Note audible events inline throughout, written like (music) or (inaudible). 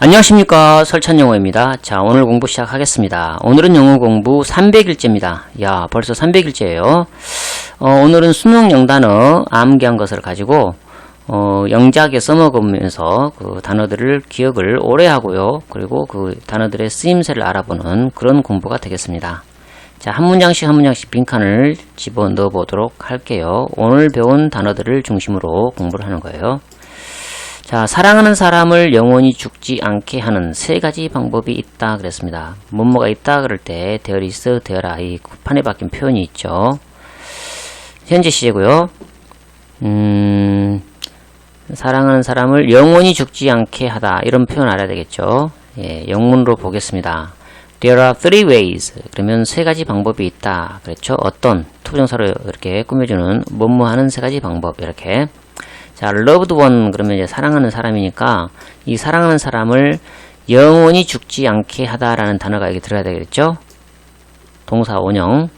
안녕하십니까 설찬영어입니다. 자 오늘 공부 시작하겠습니다. 오늘은 영어 공부 300일째입니다. 야 벌써 300일째예요. 어, 오늘은 수능 영단어 암기한 것을 가지고 어, 영작에 써먹으면서 그 단어들을 기억을 오래 하고요. 그리고 그 단어들의 쓰임새를 알아보는 그런 공부가 되겠습니다. 자, 한 문장씩 한 문장씩 빈칸을 집어 넣어 보도록 할게요. 오늘 배운 단어들을 중심으로 공부를 하는 거예요. 자, 사랑하는 사람을 영원히 죽지 않게 하는 세 가지 방법이 있다 그랬습니다. 뭐뭐가 있다 그럴 때 there is, there are 이 판에 박힌 표현이 있죠. 현재 시제고요. 음, 사랑하는 사람을 영원히 죽지 않게 하다 이런 표현 알아야 되겠죠. 예, 영문으로 보겠습니다. There are three ways. 그러면 세 가지 방법이 있다. 그렇죠? 어떤 투부정사로 이렇게 꾸며주는 뭐뭐 하는 세 가지 방법 이렇게. 자, loved one 그러면 이제 사랑하는 사람이니까 이 사랑하는 사람을 영원히 죽지 않게 하다라는 단어가 여기 들어가야 되겠죠? 동사 원형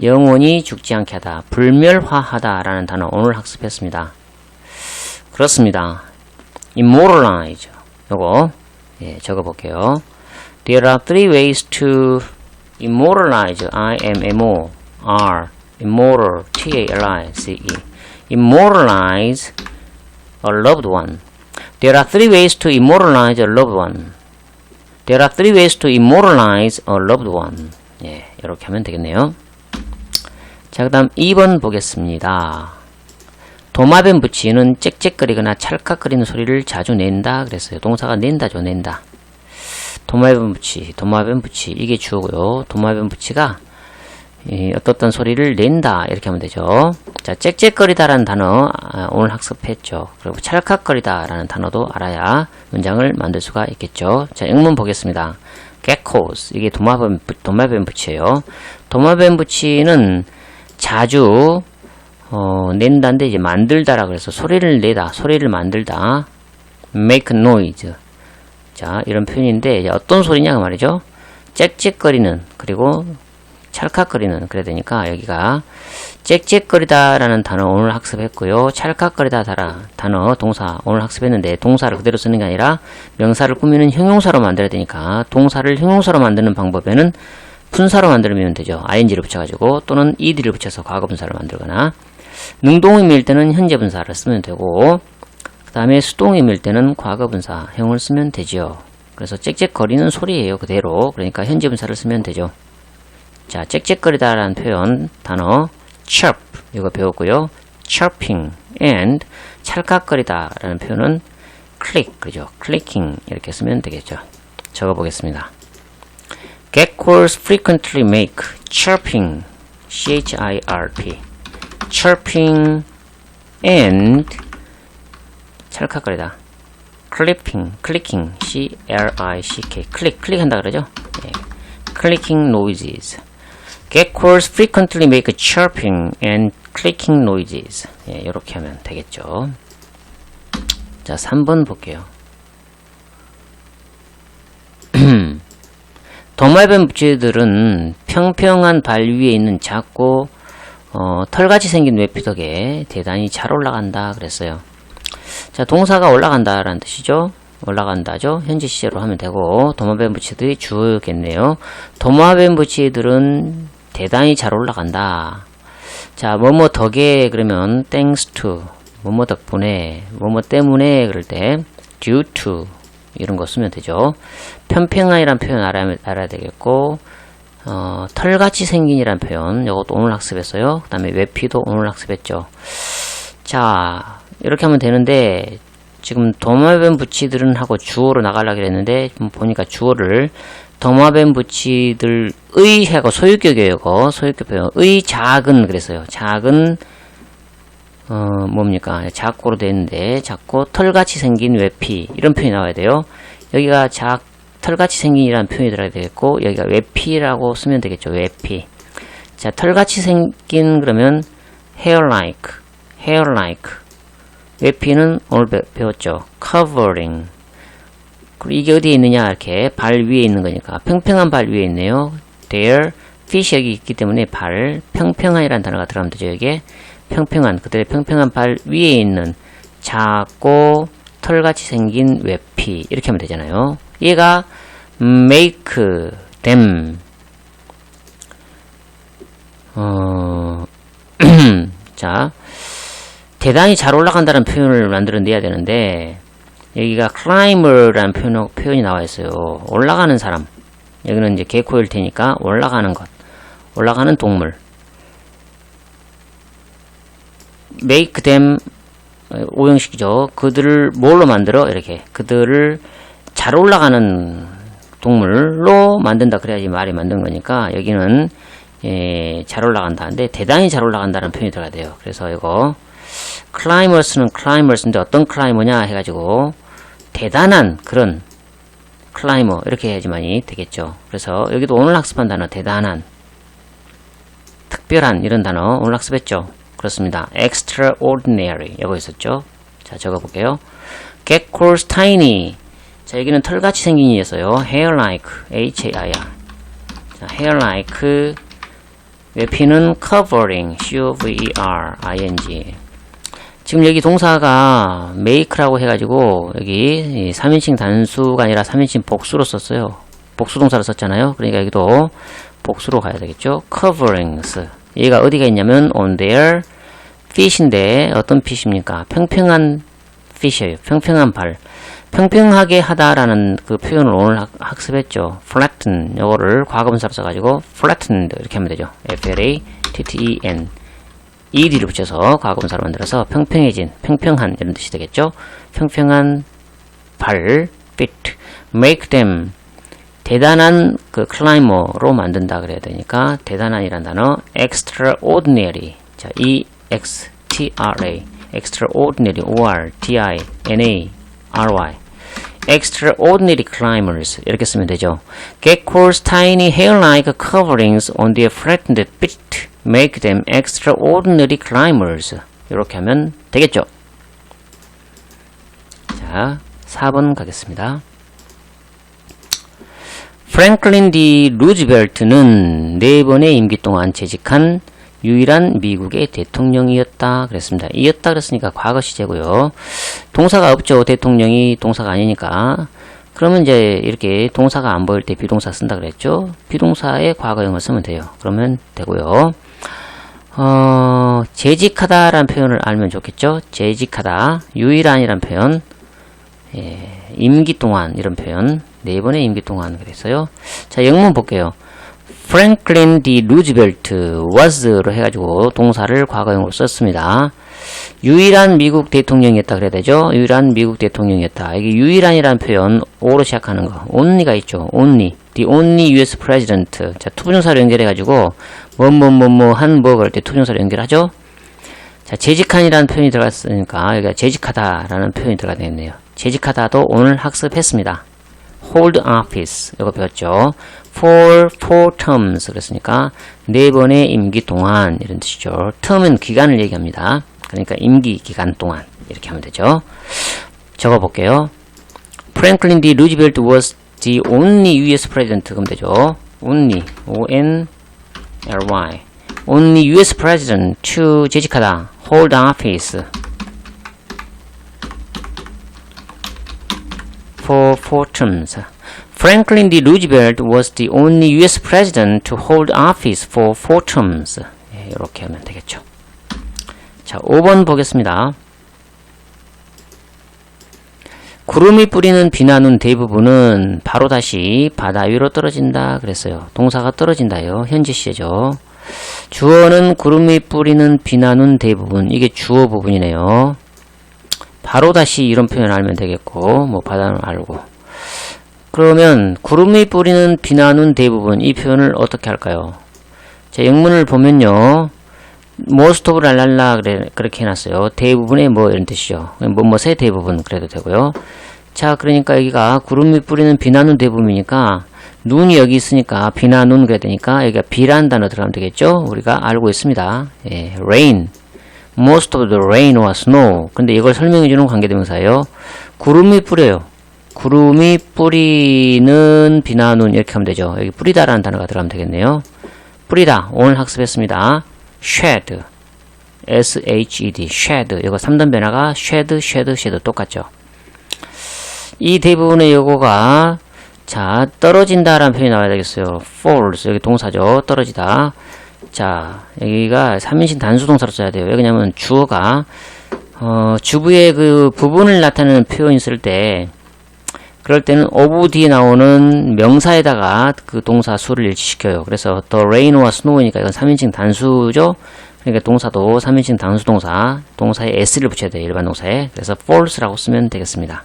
영원히 죽지 않게 하다 불멸화하다라는 단어 오늘 학습했습니다. 그렇습니다. immortalize 요거 예, 적어 볼게요. There are three ways to immortalize I M M O R immortal T A L I C E immortalize a loved one. There are three ways to immortalize a loved one. There are three ways to immortalize a loved one. 예, 이렇게 하면 되겠네요. 자, 그 다음 2번 보겠습니다. 도마뱀 붙이는 짹짹거리거나 찰칵거리는 소리를 자주 낸다 그랬어요. 동사가 낸다죠, 낸다. 도마뱀 붙이, 도마뱀 붙이 이게 주어고요. 도마뱀 붙이가 이 어떻던 소리를 낸다 이렇게 하면 되죠. 자, 짹짹거리다 라는 단어 아, 오늘 학습했죠. 그리고 찰칵거리다 라는 단어도 알아야 문장을 만들 수가 있겠죠. 자, 영문 보겠습니다. geckos 이게 도마뱀 부- 도마뱀 붙이예요. 도마뱀 붙이는 자주 어, 낸다인데 이제 만들다라 그래서 소리를 내다, 소리를 만들다. make noise. 자, 이런 표현인데 어떤 소리냐 그 말이죠. 짹짹거리는 그리고 찰칵거리는 그래야 되니까 여기가 짹짹거리다라는 단어 오늘 학습했고요. 찰칵거리다 단어, 단어 동사 오늘 학습했는데 동사를 그대로 쓰는 게 아니라 명사를 꾸미는 형용사로 만들어야 되니까 동사를 형용사로 만드는 방법에는 분사로 만들면 되죠. ing를 붙여가지고 또는 ed를 붙여서 과거분사를 만들거나 능동임일 때는 현재분사를 쓰면 되고 그 다음에 수동임일 때는 과거분사형을 쓰면 되지요. 그래서 짹짹거리는 소리예요. 그대로. 그러니까 현재분사를 쓰면 되죠. 자, 짹짹거리다라는 표현 단어 chirp 이거 배웠고요. chirping and 찰칵거리다라는 표현은 click 그죠? clicking 이렇게 쓰면 되겠죠. 적어 보겠습니다. Geckos frequently make chirping C H I R P chirping and 찰칵거리다 clipping, clicking, C L I C K 클릭 클릭한다 그러죠? 예. clicking noises Geckos frequently make chirping and clicking noises. 예, 이렇게 하면 되겠죠. 자, 3번 볼게요. (clears throat) 도마뱀 부채들은 평평한 발 위에 있는 작고 어, 털같이 생긴 외피덕에 대단히 잘 올라간다 그랬어요. 자, 동사가 올라간다 라는 뜻이죠. 올라간다죠. 현재 시제로 하면 되고 도마뱀 부치들이 주어겠네요. 도마뱀 부치들은 대단히 잘 올라간다. 자, 뭐뭐 덕에 그러면 thanks to 뭐뭐 덕분에 뭐뭐 때문에 그럴 때 due to 이런 거 쓰면 되죠. 평평한이란 표현 알아야, 알아야 되겠고 어, 털같이 생긴이란 표현 이것도 오늘 학습했어요. 그 다음에 외피도 오늘 학습했죠. 자, 이렇게 하면 되는데 지금 도마뱀 부치들은 하고 주어로 나가려고 했는데 보니까 주어를 도마뱀 부치들의 하고 소유격이에요. 이거 소유격 표현. 의 작은 그랬어요. 작은 어 뭡니까? 작고로 되는데 작고 털같이 생긴 외피 이런 표현이 나와야 돼요. 여기가 작 털같이 생긴이라는 표현이 들어야 되겠고 여기가 외피라고 쓰면 되겠죠. 외피. 자, 털같이 생긴 그러면 hair like, hair like. 외피는 오늘 배, 배웠죠. covering. 그리고 이게 어디에 있느냐 이렇게 발 위에 있는 거니까 평평한 발 위에 있네요. There fish 여기 있기 때문에 발 평평한이라는 단어가 되죠. 여기에 평평한 그들의 평평한 발 위에 있는 작고 털같이 생긴 외피 이렇게 하면 되잖아요. 얘가 make them 어, (clears throat) 자 대단히 잘 올라간다는 표현을 만들어내야 되는데 여기가 climber라는 표현, 표현이 나와 있어요. 올라가는 사람. 여기는 이제 개코일 테니까 올라가는 것. 올라가는 동물. make them 어, 오형식이죠. 그들을 뭘로 만들어? 이렇게 그들을 잘 올라가는 동물로 만든다 그래야지 말이 만든 거니까 여기는 예, 잘 올라간다는데 대단히 잘 올라간다는 표현이 들어가야 돼요. 그래서 이거 클라이머스는 클라이머스인데 어떤 클라이머냐 해가지고 대단한 그런 클라이머 이렇게 해야지만이 되겠죠. 그래서 여기도 오늘 학습한 단어 대단한 특별한 이런 단어 오늘 학습했죠. 그렇습니다. extraordinary 여기 있었죠. 자 적어볼게요. gecko's tiny 자 여기는 털같이 생긴 이였어요. hair like h-a-i-r 자 hair like 외피는 covering c-o-v-e-r-i-n-g 지금 여기 동사가 make라고 해가지고 여기 3인칭 단수가 아니라 3인칭 복수로 썼어요. 복수 동사를 썼잖아요. 그러니까 여기도 복수로 가야 되겠죠. coverings 얘가 어디가 있냐면 on their fish인데 어떤 fish입니까? 평평한 fish예요. 평평한 발. 평평하게 하다라는 그 표현을 오늘 학, 학습했죠. flatten 요거를 과거분사로 써가지고 flattened 이렇게 하면 되죠. f-l-a-t-t-e-n ed를 붙여서 과거분사로 만들어서 평평해진, 평평한 이런 뜻이 되겠죠. 평평한 발, fit, make them 대단한 그 클라이머로 만든다 그래야 되니까 대단한이란 단어 extraordinary 자 e x t r a extraordinary o r d i n a r y extraordinary climbers 이렇게 쓰면 되죠. Gecko's tiny hair-like coverings on their flattened feet make them extraordinary climbers 이렇게 하면 되겠죠. 자, 4번 가겠습니다. 프랭클린 디 루즈벨트는 네 번의 임기 동안 재직한 유일한 미국의 대통령이었다 그랬습니다. 이었다 그랬으니까 과거 시제고요. 동사가 없죠. 대통령이 동사가 아니니까. 그러면 이제 이렇게 동사가 안 보일 때 비동사 쓴다 그랬죠. 비동사의 과거형을 쓰면 돼요. 그러면 되고요. 어, 재직하다라는 표현을 알면 좋겠죠. 재직하다, 유일한이란 표현, 예, 임기 동안 이런 표현, 네 번의 임기 동안 그랬어요. 자, 영문 볼게요. Franklin D. Roosevelt was로 해가지고 동사를 과거형으로 썼습니다. 유일한 미국 대통령이었다 그래야 되죠? 유일한 미국 대통령이었다. 이게 유일한이라는 표현, 오로 시작하는 거. only가 있죠. only. The only US president. 자, 투부정사로 연결해가지고, 뭐, 뭐, 뭐, 뭐, 한, 뭐, 그럴 때 투부정사로 연결하죠? 자, 재직한이라는 표현이 들어갔으니까, 여기가 재직하다라는 표현이 들어가 되겠네요. 재직하다도 오늘 학습했습니다. hold office. 이거 배웠죠? for four terms. 그랬으니까, 네 번의 임기 동안. 이런 뜻이죠. term은 기간을 얘기합니다. 그러니까 임기 기간 동안. 이렇게 하면 되죠. 적어볼게요. Franklin D. Roosevelt was the only US president. 그럼 되죠. only. O-N-L-Y. only US president to 재직하다. hold office. for four terms. Franklin D. Roosevelt was the only US president to hold office for four terms. 예, 이렇게 하면 되겠죠. 자, 5번 보겠습니다. 구름이 뿌리는 비나눈 대부분은 바로 다시 바다 위로 떨어진다 그랬어요. 동사가 떨어진다요. 현재 시제죠. 주어는 구름이 뿌리는 비나눈 대부분. 이게 주어 부분이네요. 바로 다시 이런 표현 알면 되겠고, 뭐 바다는 알고. 그러면 구름이 뿌리는 비나눈 대부분 이 표현을 어떻게 할까요? 자, 영문을 보면요. Most of 랄랄라 그래, 그렇게 해놨어요. 대부분의 뭐 이런 뜻이죠. 뭐뭐의 대부분 그래도 되고요. 자, 그러니까 여기가 구름이 뿌리는 비나눈 대부분이니까 눈이 여기 있으니까 비나 눈 그래야 되니까 여기가 비란 단어 들어가면 되겠죠? 우리가 알고 있습니다. 예, rain. most of the rain or snow. 근데 이걸 설명해주는 관계대명사예요. 구름이 뿌려요. 구름이 뿌리는 비나 눈 이렇게 하면 되죠. 여기 뿌리다라는 단어가 들어가면 되겠네요. 뿌리다. 오늘 학습했습니다. Shed. S-H-E-D. shed. 이거 3단 변화가 shed, shed, shed 똑같죠. 이 대부분의 요거가 자 떨어진다라는 표현이 나와야 되겠어요. falls 여기 동사죠. 떨어지다. 자 여기가 3인칭 단수 동사로 써야 돼요. 왜냐면 주어가 어, 주부의 그 부분을 나타내는 표현 쓸 때 그럴 때는 of 뒤에 나오는 명사에다가 그 동사 수를 일치시켜요. 그래서 the rain와 snow이니까 이건 3인칭 단수죠. 그러니까 동사도 3인칭 단수 동사, 동사에 s를 붙여야 돼요. 일반 동사에. 그래서 falls라고 쓰면 되겠습니다.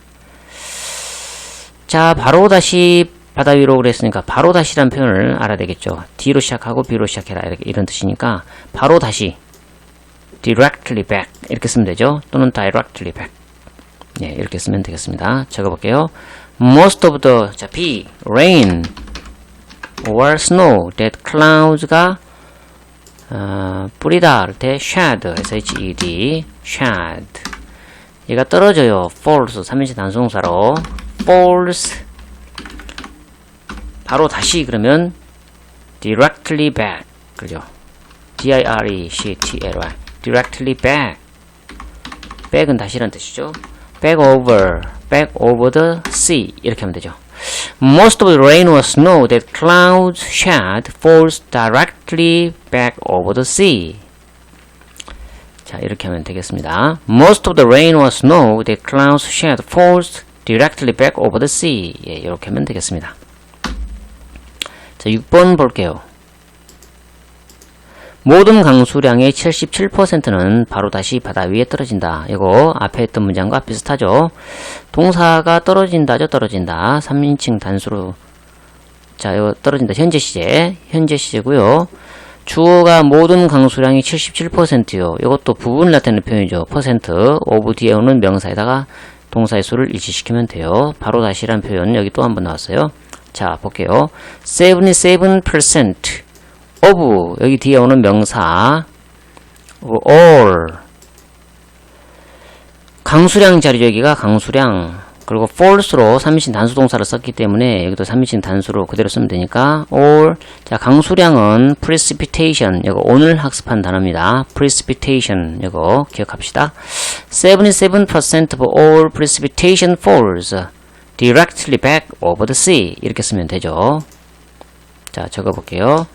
자, 바로 다시 바다 위로 그랬으니까 바로 다시란 표현을 알아야 되겠죠. D로 시작하고 B로 시작해라 이런 뜻이니까 바로 다시 directly back 이렇게 쓰면 되죠. 또는 directly back 예, 이렇게 쓰면 되겠습니다. 적어볼게요. Most of the 자 B rain or snow that clouds가 어, 뿌리다 할때 shed S-H-E-D shed 얘가 떨어져요. falls 3인칭 단수동사로 falls 바로 다시 그러면 directly back 그죠? D-I-R-E-C-T-L-Y directly back back은 다시란 뜻이죠. back over back over the sea 이렇게 하면 되죠. Most of the rain or snow that clouds shed falls directly back over the sea. 자, 이렇게 하면 되겠습니다. Most of the rain or snow that clouds shed falls directly back over the sea. 예, 이렇게 하면 되겠습니다. 자, 6번 볼게요. 모든 강수량의 77%는 바로 다시 바다 위에 떨어진다. 이거 앞에 했던 문장과 비슷하죠. 동사가 떨어진다죠. 떨어진다. 3인칭 단수로 자, 이거 떨어진다. 현재 시제. 현재 시제고요. 주어가 모든 강수량이 77%요. 이것도 부분을 나타내는 표현이죠. 퍼센트. 오브 뒤에 오는 명사에다가 동사의 수를 일치시키면 돼요. 바로 다시란 표현 여기 또 한 번 나왔어요. 자, 볼게요. 77% of. 여기 뒤에 오는 명사. all 강수량 자리죠 여기가? 강수량. 그리고 false로 3인칭 단수 동사를 썼기 때문에 여기도 3인칭 단수로 그대로 쓰면 되니까 all 자 강수량은 precipitation. 이거 오늘 학습한 단어입니다. precipitation. 이거 기억합시다. 77% of all precipitation falls directly back over the sea. 이렇게 쓰면 되죠. 자 적어볼게요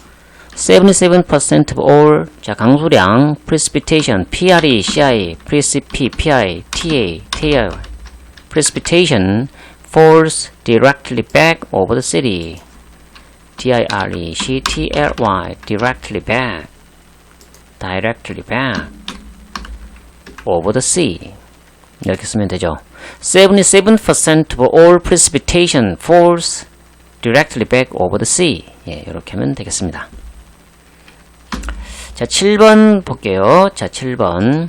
77% of all 자 강수량 precipitation PRE CI precipi PI TA TI precipitation falls directly back over the city DIRE CTLY directly back directly back over the sea 이렇게 쓰면 되죠 77% of all precipitation falls directly back over the sea 예, 이렇게 하면 되겠습니다 자, 7번 볼게요. 자, 7번.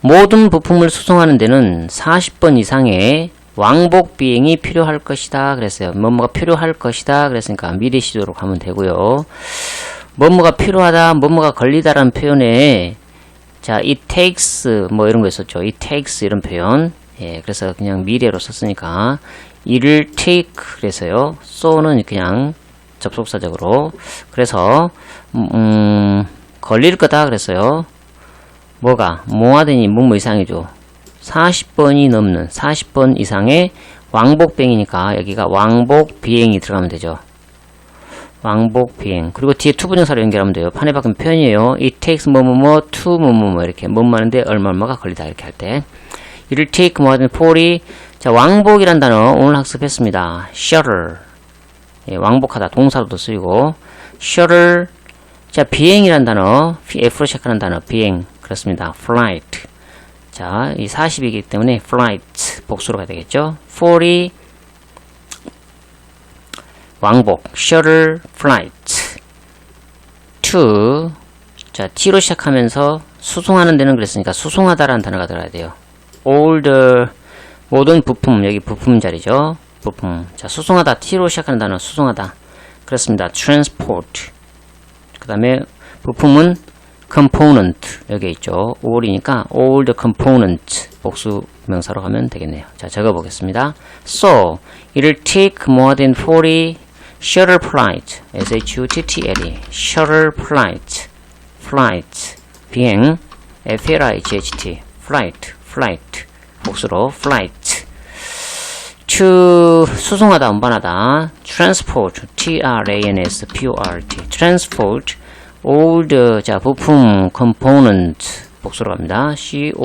모든 부품을 수송하는 데는 40번 이상의 왕복 비행이 필요할 것이다. 그랬어요. 뭐뭐가 필요할 것이다. 그랬으니까 미래 시조로 가면 되고요. 뭐뭐가 필요하다, 뭐뭐가 걸리다라는 표현에 자, it takes 뭐 이런 거 있었죠. it takes 이런 표현. 예, 그래서 그냥 미래로 썼으니까 이를 take 그래서요. so는 그냥 접속사적으로. 그래서 음, 걸릴 거다 그랬어요. 뭐가? 뭐하더니 뭐뭐 이상이죠. 40번이 넘는 40번 이상의 왕복 비행이니까 여기가 왕복 비행이 들어가면 되죠. 왕복 비행. 그리고 뒤에 투부정사로 연결하면 돼요. 판에 박은 표현이에요. It takes 뭐뭐뭐 to 뭐뭐뭐 이렇게 뭐뭐하는데 얼마 얼마가 걸리다 이렇게 할 때. 이를 take 뭐하든 폴이 자 왕복이란 단어 오늘 학습했습니다. shuttle 예, 왕복하다 동사로도 쓰이고 shuttle 자, 비행이란 단어, F로 시작하는 단어, 비행. 그렇습니다. flight. 자, 이 40이기 때문에 flight, 복수로가 되겠죠. 40, 왕복, shuttle, flight. to, 자, T로 시작하면서 수송하는 데는 그랬으니까 수송하다라는 단어가 들어야 돼요. all the, 모든 부품, 여기 부품 자리죠. 부품. 자, 수송하다, T로 시작하는 단어, 수송하다. 그렇습니다. transport. 그 다음에 부품은 component 여기 있죠. all이니까 all the component 복수 명사로 가면 되겠네요. 자 적어 보겠습니다. So it'll take more than 40 shuttle flight S-H-U-T-T-L-E shuttle flight flight 비행 F-L-I-G-H-T flight flight 복수로 flight to 수송하다 운반하다 transport T-R-A-N-S-P-O-R-T transport all the 자 부품 component 복수로 갑니다 C-O-M-P-O-N-E-N-T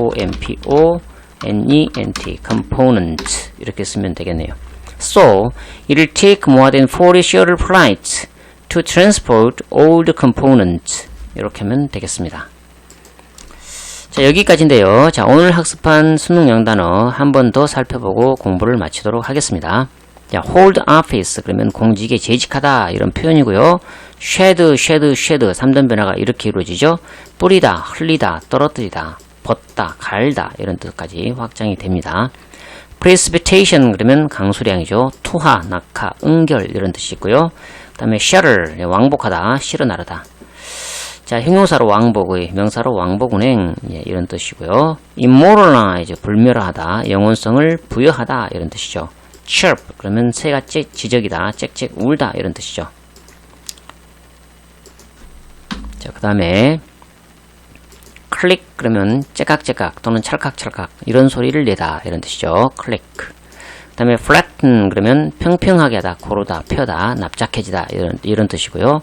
component 이렇게 쓰면 되겠네요 so it'll take more than 40 shuttle flights to transport the components 이렇게 하면 되겠습니다 자, 여기까지인데요. 자, 오늘 학습한 수능 영단어 한 번 더 살펴보고 공부를 마치도록 하겠습니다. 자, hold office 그러면 공직에 재직하다 이런 표현이고요. shed, shed, shed 3단 변화가 이렇게 이루어지죠. 뿌리다, 흘리다, 떨어뜨리다, 벗다, 갈다 이런 뜻까지 확장이 됩니다. precipitation 그러면 강수량이죠. 투하, 낙하, 응결 이런 뜻이 있고요. 그 다음에 shatter 왕복하다, 실어 나르다. 자, 형용사로 왕복의, 명사로 왕복운행, 예, 이런 뜻이고요. immortalize, 불멸하다, 영혼성을 부여하다, 이런 뜻이죠. chirp, 그러면 새가 짹, 지적이다, 짹짹 울다, 이런 뜻이죠. 자, 그 다음에, 클릭, 그러면 째깍째깍 또는 찰칵찰칵, 이런 소리를 내다, 이런 뜻이죠. 클릭. 그 다음에 flatten, 그러면 평평하게 하다, 고르다, 펴다, 납작해지다, 이런, 이런 뜻이고요.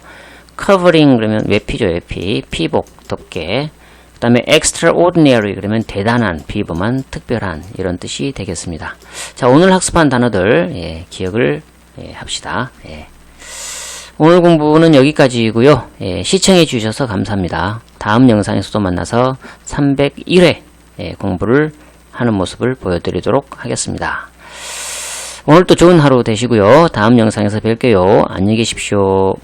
Covering 그러면 외피죠 외피. 피복 덮개. 그 다음에 extraordinary 그러면 대단한 비범한 특별한 이런 뜻이 되겠습니다. 자 오늘 학습한 단어들 예, 기억을 예, 합시다. 예. 오늘 공부는 여기까지이고요. 예, 시청해 주셔서 감사합니다. 다음 영상에서도 만나서 301회 예, 공부를 하는 모습을 보여드리도록 하겠습니다. 오늘도 좋은 하루 되시고요. 다음 영상에서 뵐게요. 안녕히 계십시오